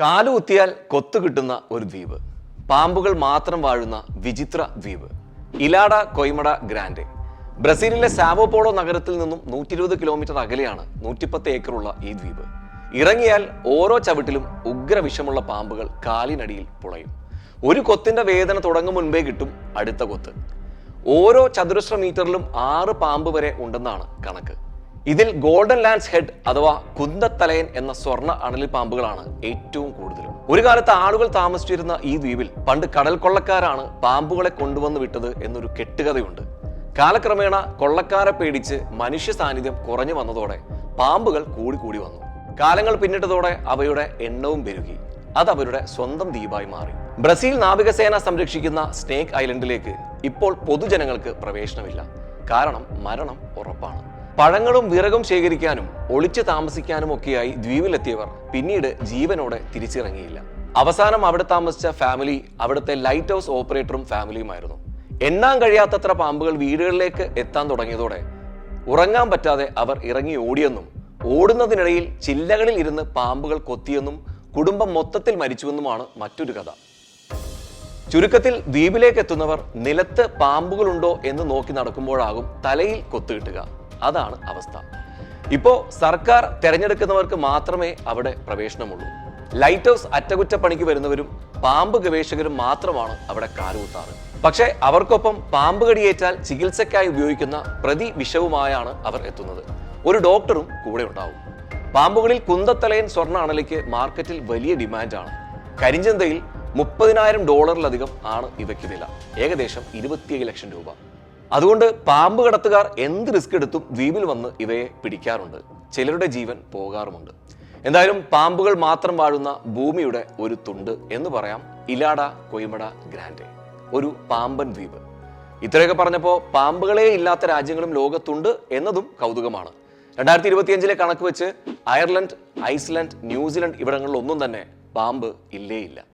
കാലുകുത്തിയാൽ കൊത്തു കിട്ടുന്ന ഒരു ദ്വീപ്. പാമ്പുകൾ മാത്രം വാഴുന്ന വിചിത്ര ദ്വീപ്. ഇലാഡ കൊയ്മട ഗ്രാൻഡ്. ബ്രസീലിലെ സാവോപോളോ നഗരത്തിൽ നിന്നും നൂറ്റി ഇരുപത് കിലോമീറ്റർ അകലെയാണ് നൂറ്റിപ്പത്ത് ഏക്കറുള്ള ഈ ദ്വീപ്. ഇറങ്ങിയാൽ ഓരോ ചവിട്ടിലും ഉഗ്ര വിഷമുള്ള പാമ്പുകൾ കാലിനടിയിൽ പുളയും. ഒരു കൊത്തിന്റെ വേദന തുടങ്ങും മുൻപേ കിട്ടും അടുത്ത കൊത്ത്. ഓരോ ചതുരശ്ര മീറ്ററിലും ആറ് പാമ്പ് വരെ ഉണ്ടെന്നാണ് കണക്ക്. ഇതിൽ ഗോൾഡൻ ലാൻഡ്സ് ഹെഡ് അഥവാ കുന്തത്തലയൻ എന്ന സ്വർണ അണലി പാമ്പുകളാണ് ഏറ്റവും കൂടുതൽ ഒരു കാലത്ത് ആളുകൾ താമസിച്ചിരുന്ന ഈ ദ്വീപിൽ പണ്ട് കടൽ കൊള്ളക്കാരാണ് പാമ്പുകളെ കൊണ്ടുവന്ന് വിട്ടത് എന്നൊരു കെട്ടുകഥയുണ്ട്. കാലക്രമേണ കൊള്ളക്കാരെ പേടിച്ച് മനുഷ്യ സാന്നിധ്യം കുറഞ്ഞു വന്നതോടെ പാമ്പുകൾ കൂടി കൂടി വന്നു. കാലങ്ങൾ പിന്നിട്ടതോടെ അവയുടെ എണ്ണവും പെരുകി. അത് അവരുടെ സ്വന്തം ദ്വീപായി മാറി. ബ്രസീൽ നാവികസേന സംരക്ഷിക്കുന്ന സ്നേക്ക് ഐലൻഡിലേക്ക് ഇപ്പോൾ പൊതുജനങ്ങൾക്ക് പ്രവേശനമില്ല. കാരണം മരണം ഉറപ്പാണ്. പഴങ്ങളും വിറകും ശേഖരിക്കാനും ഒളിച്ചു താമസിക്കാനും ഒക്കെയായി ദ്വീപിലെത്തിയവർ പിന്നീട് ജീവനോടെ തിരിച്ചിറങ്ങിയില്ല. അവസാനം അവിടെ താമസിച്ച ഫാമിലി അവിടുത്തെ ലൈറ്റ് ഹൗസ് ഓപ്പറേറ്ററും ഫാമിലിയുമായിരുന്നു. എണ്ണാൻ കഴിയാത്തത്ര പാമ്പുകൾ വീടുകളിലേക്ക് എത്താൻ തുടങ്ങിയതോടെ ഉറങ്ങാൻ പറ്റാതെ അവർ ഇറങ്ങി ഓടിയെന്നും ഓടുന്നതിനിടയിൽ ചില്ലകളിൽ ഇരുന്ന് പാമ്പുകൾ കൊത്തിയെന്നും കുടുംബം മൊത്തത്തിൽ മരിച്ചുവെന്നുമാണ് മറ്റൊരു കഥ. ചുരുക്കത്തിൽ ദ്വീപിലേക്ക് എത്തുന്നവർ നിലത്ത് പാമ്പുകളുണ്ടോ എന്ന് നോക്കി നടക്കുമ്പോഴാകും തലയിൽ കൊത്തുകിട്ടുക അതാണ് അവസ്ഥ. ഇപ്പോ സർക്കാർ തിരഞ്ഞെടുക്കുന്നവർക്ക് മാത്രമേ അവിടെ പ്രവേശനമുള്ളൂ. ലൈറ്റ് ഹൗസ് അറ്റകുറ്റപ്പണിക്ക് വരുന്നവരും പാമ്പ് ഗവേഷകരും മാത്രമാണ് അവിടെ കാലുകുത്താറ്. പക്ഷേ അവർക്കൊപ്പം പാമ്പ് കടിയേറ്റാൽ ചികിത്സയ്ക്കായി ഉപയോഗിക്കുന്ന പ്രതി വിഷവുമായാണ് അവർ എത്തുന്നത്. ഒരു ഡോക്ടറും കൂടെ ഉണ്ടാവും. പാമ്പുകളിൽ കുന്തത്തലയൻ സ്വർണ അണലിക്ക് മാർക്കറ്റിൽ വലിയ ഡിമാൻഡാണ്. കരിഞ്ചന്തയിൽ മുപ്പതിനായിരം ഡോളറിലധികം ആണ് ഇവയ്ക്ക് വില. ഏകദേശം ഇരുപത്തിയേഴ് ലക്ഷം രൂപ. അതുകൊണ്ട് പാമ്പ് കടത്തുകാർ എന്ത് റിസ്ക് എടുത്തും ദ്വീപിൽ വന്ന് ഇവയെ പിടിക്കാറുണ്ട്. ചിലരുടെ ജീവൻ പോകാറുമുണ്ട്. എന്തായാലും പാമ്പുകൾ മാത്രം വാഴുന്ന ഭൂമിയുടെ ഒരു തുണ്ട് എന്ന് പറയാം ഇലാഡ കൊയ്മട ഗ്രാൻഡെ. ഒരു പാമ്പൻ ദ്വീപ്. ഇത്രയൊക്കെ പറഞ്ഞപ്പോൾ പാമ്പുകളെ ഇല്ലാത്ത രാജ്യങ്ങളും ലോകത്തുണ്ട് എന്നതും കൗതുകമാണ്. രണ്ടായിരത്തി ഇരുപത്തിയഞ്ചിലെ കണക്ക് വെച്ച് അയർലൻഡ് ഐസ്ലൻഡ് ന്യൂസിലൻഡ് ഇവിടങ്ങളിലൊന്നും തന്നെ പാമ്പ് ഇല്ലേയില്ല. ഇല്ല